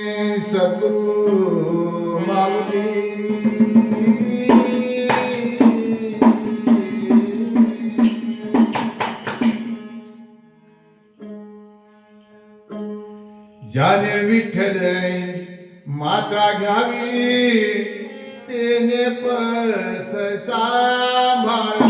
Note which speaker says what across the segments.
Speaker 1: सद्गुरु माऊली। ज्याने विठ्ठल मात्रा घ्यावी तेने पथ सांभाळा.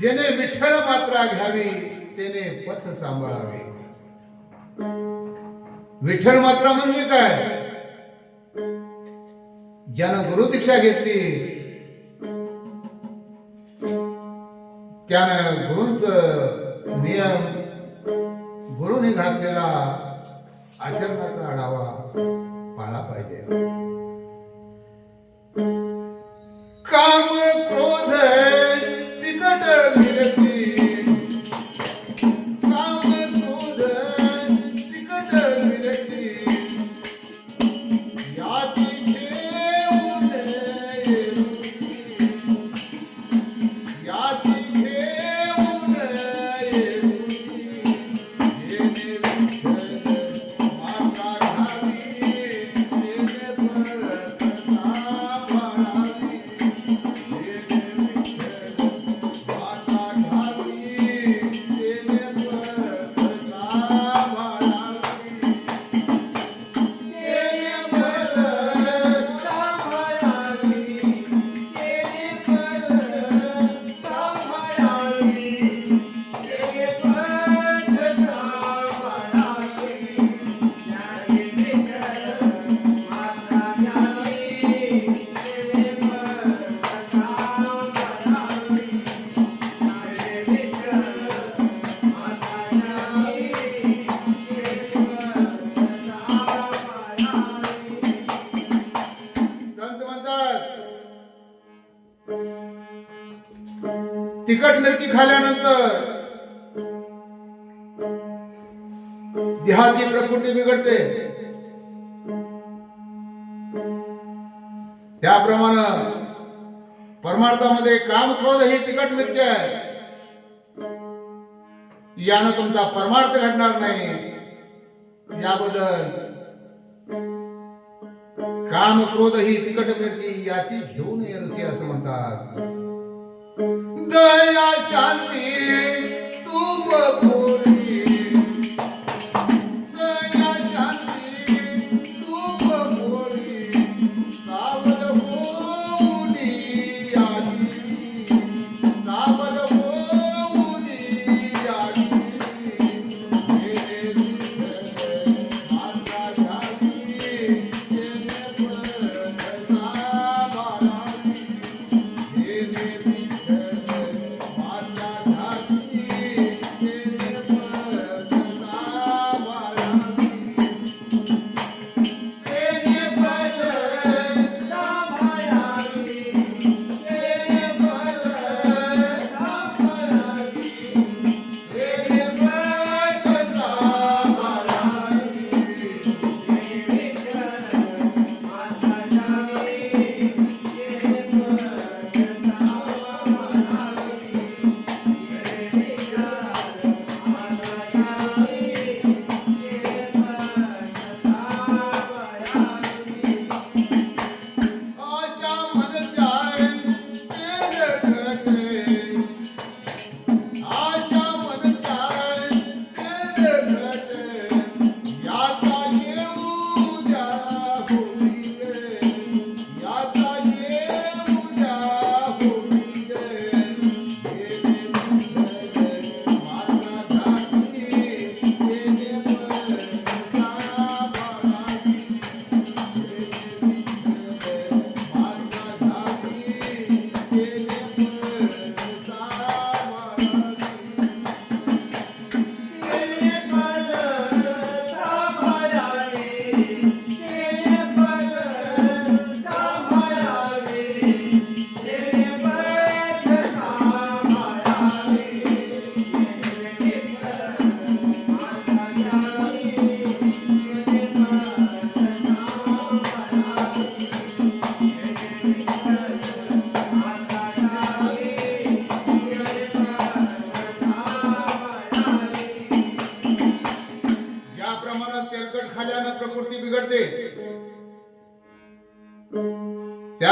Speaker 1: जेने विठ्ठल मात्रा घ्यावी तेने पथ सांभाळावे. विठ्ठल मात्रा म्हणजे काय? ज्यानं गुरु दीक्षा घेतली त्यानं गुरुंच नियम गुरुने घातलेला आचरणाचा आढावा पाळला पाहिजे. काम you. तिखट मिरची खाल्यानंतर देहाची प्रकृती बिघडते. त्याप्रमाणे परमार्थामध्ये काम क्रोध ही तिखट मिरची आहे. यानं तुमचा परमार्थ घडणार नाही. याबद्दल काम क्रोध ही तिकट मिरची याची घेऊन नये असं म्हणतात. दया शांती तूप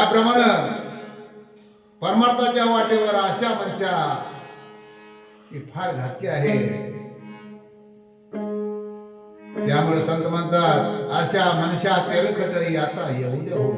Speaker 1: त्याप्रमाणे परमार्थाच्या वाटेवर अशा मनशा ही फार घातकी आहे. त्यामुळे संत म्हणतात अशा मनशा तेलकट याचा येऊ दे हो